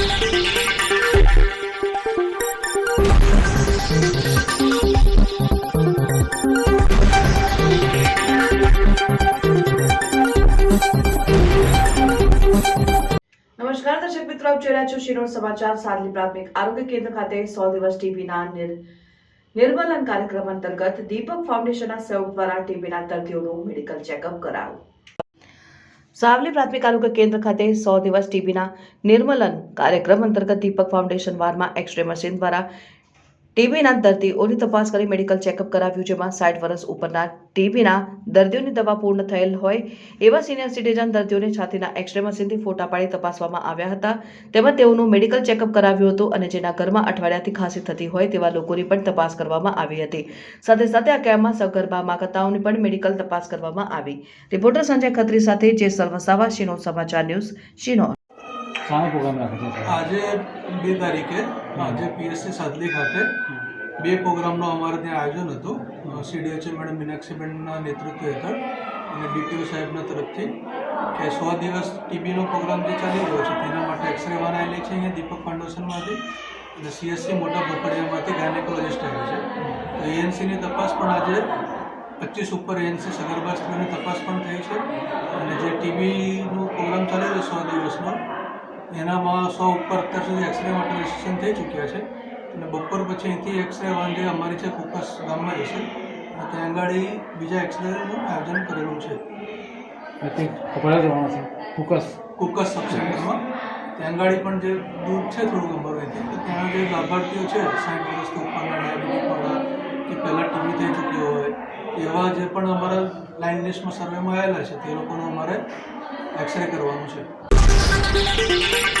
નમસ્કાર દર્શક મિત્રો, આપ જોઈ રહ્યા છો શિરોડ સમાચાર સાદલી પ્રાથમિક આરોગ્ય કેન્દ્ર ખાતે સો દિવસ ટીબીના નિર નિર્મલન કાર્યક્રમ અંતર્ગત દીપક ફાઉન્ડેશનના સહયોગ દ્વારા ટીબીના દર્દીઓનું મેડિકલ ચેકઅપ કરાયું. સાવલી પ્રાથમિક આરોગ્ય કેન્દ્ર ખાતે સો દિવસ ટીબીના નિર્મલન કાર્યક્રમ અંતર્ગત દીપક ફાઉન્ડેશન વારમાં એક્સરે મશીન દ્વારા ટીબીના દર્દીઓની તપાસ કરી મેડિકલ ચેકઅપ કરાવ્યું, જેમાં સાઠ વર્ષ ઉપરના ટીબીના દર્દીઓની દવા પૂર્ણ થયેલ હોય એવા સિનિયર સિટીઝન દર્દીઓને છાતીના એક્સરે મશીનથી ફોટા પાડી તપાસવામાં આવ્યા હતા. તેમજ તેઓનું મેડિકલ ચેકઅપ કરાવ્યું હતું અને જેના ઘરમાં અઠવાડિયાથી ખાંસી થતી હોય તેવા લોકોની પણ તપાસ કરવામાં આવી હતી. સાથે સાથે આ કેમ્પમાં સગર્ભા માતાઓની પણ મેડિકલ તપાસ કરવામાં આવી. રિપોર્ટર સંજય ખત્રી સાથે જે સર્વસાવા શિનો સમાચાર ન્યૂઝ શિનો શાનો પ્રોગ્રામ રાખો છો આજે બે તારીખે આજે પીએસસી સાદલી ખાતે બે પ્રોગ્રામનું અમારે ત્યાં આયોજન હતું. સીડીએચએ મેડમ મીનાક્ષીબેનના નેતૃત્વ હેઠળ અને ડીટીઓ સાહેબના તરફથી. કે સો દિવસ ટીબીનો પ્રોગ્રામ જે ચાલી રહ્યો છે તેના માટે એક્સરે વાન આવેલી છે અહીંયા દીપક ફાઉન્ડેશનમાંથી અને સીએસસી મોટા ભોપડિયામાંથી ગાયનેકોલોજિસ્ટ આવ્યો છે. તો એએનસીની તપાસ પણ આજે પચીસ ઉપર એએનસી સગર્ભાસ્ત્રીઓની તપાસ પણ થઈ છે. અને જે ટીબીનું પ્રોગ્રામ ચાલી રહ્યો સો દિવસનો એનામાં સો ઉપર અત્યાર સુધી એક્સરે માટે રજીસ્ટ્રેશન થઈ ચૂક્યા છે. અને બપોર પછી અહીંથી એક્સરે વાન જે અમારી છે કુકસ ગામમાં જશે અને ત્યાં આગળ બીજા એક્સરેનું આયોજન કરેલું છે. કુકસ જવાનું છે. ફોકસ કુકસ સબસેન્ટરમાં ત્યાં આગળ પણ જે દૂર છે થોડુંક અમારું અહીંથી તો ત્યાં જે લાભાર્થીઓ છે સાઠ વર્ષથી ઉપરના ડાયાબિટીસવાળા કે પહેલાં ટીબી થઈ ચૂક્યો હોય. એવા જે પણ અમારા લાઇન લિસ્ટમાં સર્વેમાં આવેલા છે તે લોકોનું અમારે એક્સરે કરવાનું છે. Thank you.